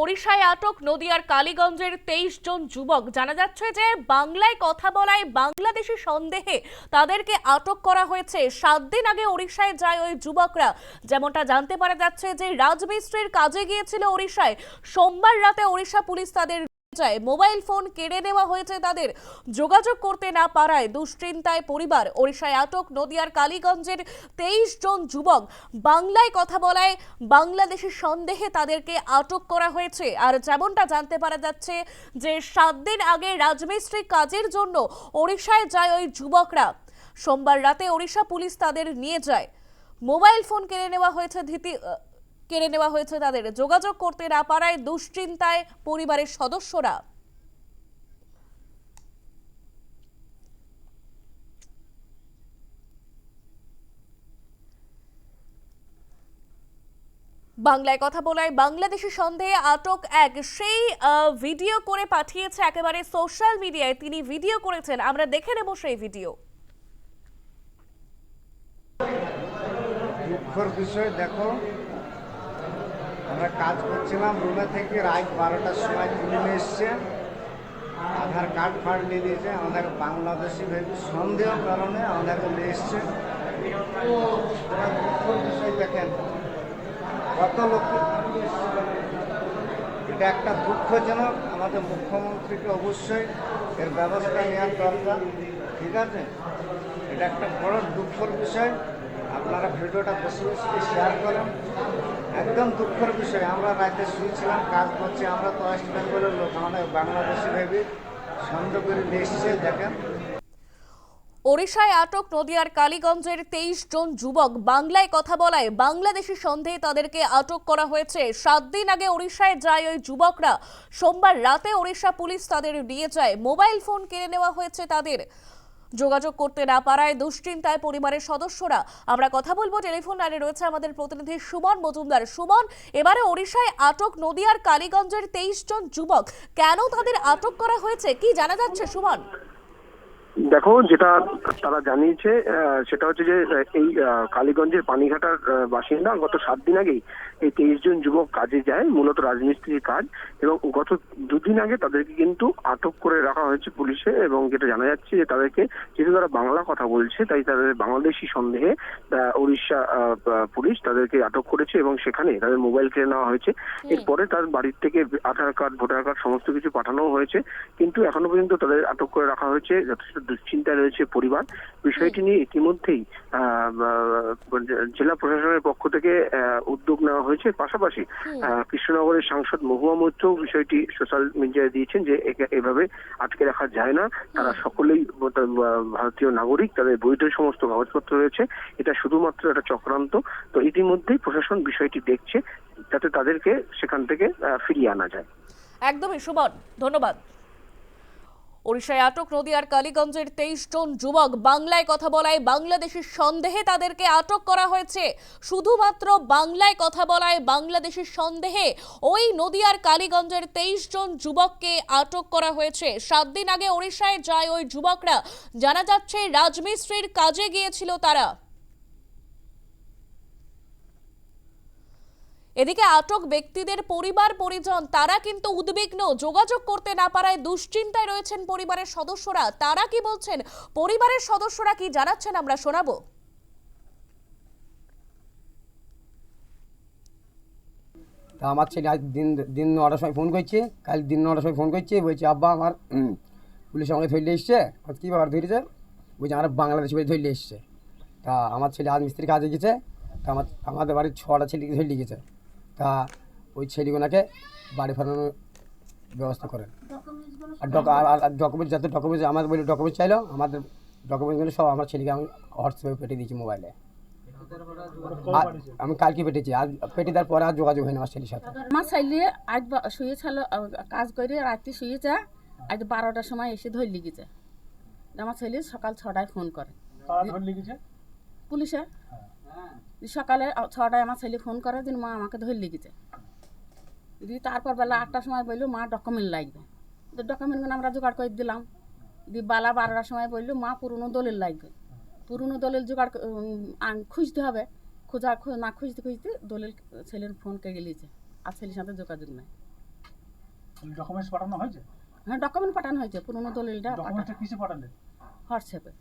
ওড়িশায় আটক নদিয়ার কালীগঞ্জের তেইশ জন যুবক। জানা যাচ্ছে যে বাংলায় কথা বলায় বাংলাদেশি সন্দেহে তাদেরকে আটক করা হয়েছে। সাত দিন আগে ওড়িশায় যায় ওই যুবকরা। যেমনটা জানতে পারা যাচ্ছে যে রাজমিস্ত্রির কাজে গিয়েছিল ওড়িশায়। সোমবার রাতে ওড়িশা পুলিশ তাদের যায়। মোবাইল ফোন কেড়ে নেওয়া হয়েছে তাদের। যোগাযোগ করতে না পারায় দুশ্চিন্তায় পরিবার। ওড়িশায় আটক নদিয়ার কালীগঞ্জের তেইশ জন যুবক। বাংলায় কথা বলায় বাংলাদেশি সন্দেহে তাদেরকে আটক করা হয়েছে। আর যেমনটা জানতে পারা যাচ্ছে যে, সাত দিন আগে রাজমিস্ত্রি কাজের জন্য ওড়িশায় যায় ওই যুবকরা। সোমবার রাতে ওড়িশা পুলিশ তাদের নিয়ে যায়। মোবাইল ফোন কেড়ে নেওয়া হয়েছে ধীতি কেড়ে নেওয়া হয়েছে তাদের। যোগাযোগ করতে না পারায় দুশ্চিন্তায় পরিবারের সদস্যরা। বাংলায় কথা বলায় বাংলাদেশি সন্দেহে আটক এক। সেই ভিডিও করে পাঠিয়েছে একেবারে সোশ্যাল মিডিয়ায়। তিনি ভিডিও করেছেন। আমরা দেখে নেব সেই ভিডিও। দেখো আমরা কাজ করছিলাম রুমে থেকে রাত বারোটার সময় তুলে নিয়ে এসছে। আধার কার্ড ফার্ড নিয়ে দিয়েছে, আমাদের বাংলাদেশি ভেবে সন্দেহ কারণে আমাদেরকে নিয়ে এসছে। দেখেন, কত লোক এটা একটা দুঃখজনক, আমাদের মুখ্যমন্ত্রীকে অবশ্যই এর ব্যবস্থা নেওয়ার দরকার, ঠিক আছে? এটা একটা বড় দুঃখের বিষয়। আপনারা ভিডিওটা বেশি বেশি শেয়ার করেন। একদম দুঃখের বিষয়, আমরা রাতে শুয়েছিলাম, কাজ করছি, আমরা তো ওয়েস্ট বেঙ্গলের লোক আমাদের বাংলাদেশি ভেবে সন্দেহ করে এসছে, দেখেন। ওড়িশায় আটক নদিয়ার কালীগঞ্জের তেইশ জন যুবক, বাংলায় কথা বলায় বাংলাদেশি সন্দেহে তাদেরকে আটক করা হয়েছে। সাত দিন আগে ওড়িশায় যায় ওই যুবকরা, সোমবার রাতে ওড়িশা পুলিশ তাদের নিয়ে যায়। মোবাইল ফোন কেড়ে নেওয়া হয়েছে তাদের। যোগাযোগ করতে না পারায় দুশ্চিন্তায় পরিবারের সদস্যরা। আমরা কথা বলব, টেলিফোন লাইনে রয়েছে আমাদের প্রতিনিধি সুমন মজুমদার। সুমন, এবারে ওড়িশায় আটক নদিয়ার কালীগঞ্জের তেইশ জন যুবক। কেন তাদের আটক করা হয়েছে? কি জানা যাচ্ছে সুমন? দেখো যেটা তারা জানিয়েছে সেটা হচ্ছে যে এই কালীগঞ্জের পানিঘাটার বাসিন্দা গত সাত দিন আগেই এই তেইশ জন যুবক কাজে যায় মূলত রাজমিস্ত্রির কাজ এবং গত দুদিন আগে তাদেরকে কিন্তু আটক করে রাখা হয়েছে পুলিশে এবং যেটা জানা যাচ্ছে যে তাদেরকে যেহেতু তারা বাংলা কথা বলছে তাই তাদের বাংলাদেশি সন্দেহে উড়িষ্যা পুলিশ তাদেরকে আটক করেছে এবং সেখানে তাদের মোবাইল কেড়ে নেওয়া হয়েছে। এরপরে তার বাড়ির থেকে আধার কার্ড ভোটার কার্ড সমস্ত কিছু পাঠানো হয়েছে কিন্তু এখনও পর্যন্ত তাদের আটক করে রাখা হয়েছে যথেষ্ট দুশ্চিন্তায় রয়েছে পরিবার। বিষয়টি নিয়ে ইতিমধ্যেই জেলা প্রশাসনের পক্ষ থেকে উদ্যোগ নেওয়া হয়েছে। পাশাপাশি কৃষ্ণনগরের সাংসদ মহুয়া মৈত্র বিষয়টি সোশ্যাল মিডিয়ায় দিয়েছেন যে এভাবে আটকে রাখা যায় না। তারা সকলেই ভারতীয় নাগরিক তাদের বৈধ সমস্ত কাগজপত্র রয়েছে। এটা শুধুমাত্র একটা চক্রান্ত। তো ইতিমধ্যেই প্রশাসন বিষয়টি দেখছে যাতে তাদেরকে সেখান থেকে ফিরিয়ে আনা যায়। একদমই সুমন ধন্যবাদ। ওড়িশায় আটক নদিয়ার কালীগঞ্জের তেইশ জন যুবক। বাংলায় কথা বলায় বাংলাদেশের সন্দেহে তাদেরকে আটক করা হয়েছে। শুধুমাত্র বাংলায় কথা বলায় বাংলাদেশের সন্দেহে ওই নদিয়ার কালীগঞ্জের তেইশ জন যুবককে আটক করা হয়েছে। সাত দিন আগে ওড়িশায় যায় ওই যুবকরা। জানা যাচ্ছে, রাজমিস্ত্রির কাজে গিয়েছিল তারা। এদিকে আটক ব্যক্তিদের পরিবার, পরিজন, তারা কিন্তু উদ্বিগ্ন। যোগাযোগ করতে না পারায় দুশ্চিন্তায় রয়েছেন পরিবারের সদস্যরা। তারা কি বলছেন, পরিবারের সদস্যরা কি জানাচ্ছেন আমরা শোনাবো। তা আমার ছেলে আজ দিন দিন নটার সময় ফোন করছে, কাল দিন নটার সময় ফোন করছে, বলছে, আব্বা, আমার পুলিশ আমাকে ধরলে এসছে। কী ব্যাপার ধরেছে? বলছে, আমার বাংলাদেশ বলে ধরলে এসছে। তা আমার ছেলে আজ মিস্ত্রি কাজে গেছে। তা আমার, আমাদের বাড়ির ছটা ছেলেকে ধরলে গেছে। তা ওই ছেলেগুলোকে বাড়ি ফেরানোর ব্যবস্থা করেন। আর ডক আর ডকুমেন্ট যত ডকুমেন্টস আমাদের বলে ডকুমেন্টস চাইলো আমাদের ডকুমেন্টসগুলো সব আমার ছেলেকে আমি হোয়াটসঅ্যাপে পেটে দিয়েছি মোবাইলে। আর আমি কালকে পেটেছি আজ পেটে দেওয়ার পরে আর যোগাযোগ হয়নি আমার ছেলের সাথে। আমার ছেলে আজ শুয়ে আহ, কাজ করে রাত্রি শুয়েছে আজ বারোটার সময় এসে ধরে লিখেছে আমার ছেলে সকাল ছটায় ফোন করে। পুলিশে। সকালে ছটায় আমার ছেলে ফোন করে দিন মা আমাকে ধরে লিখেছে দিয়ে তারপর বেলা আটটার সময় বলল মা ডকুমেন্ট লাগবে। তো ডকুমেন্টগুলো আমরা জোগাড় করে দিলাম। দিয়ে বেলা বারোটার সময় বলল মা পুরনো দলিল লাগবে। পুরনো দলিল জোগাড় খুঁজতে হবে। খোঁজা না খুঁজতে খুঁজতে দলিল ছেলের ফোন কেড়ে নিয়েছে আর ছেলের সাথে যোগাযোগ নাই। ডকুমেন্টস পাঠানো হয়েছে? হ্যাঁ ডকুমেন্ট পাঠানো হয়েছে পুরোনো দলিলটা ডকুমেন্টটা কিসে পাঠালেন হোয়াটসঅ্যাপে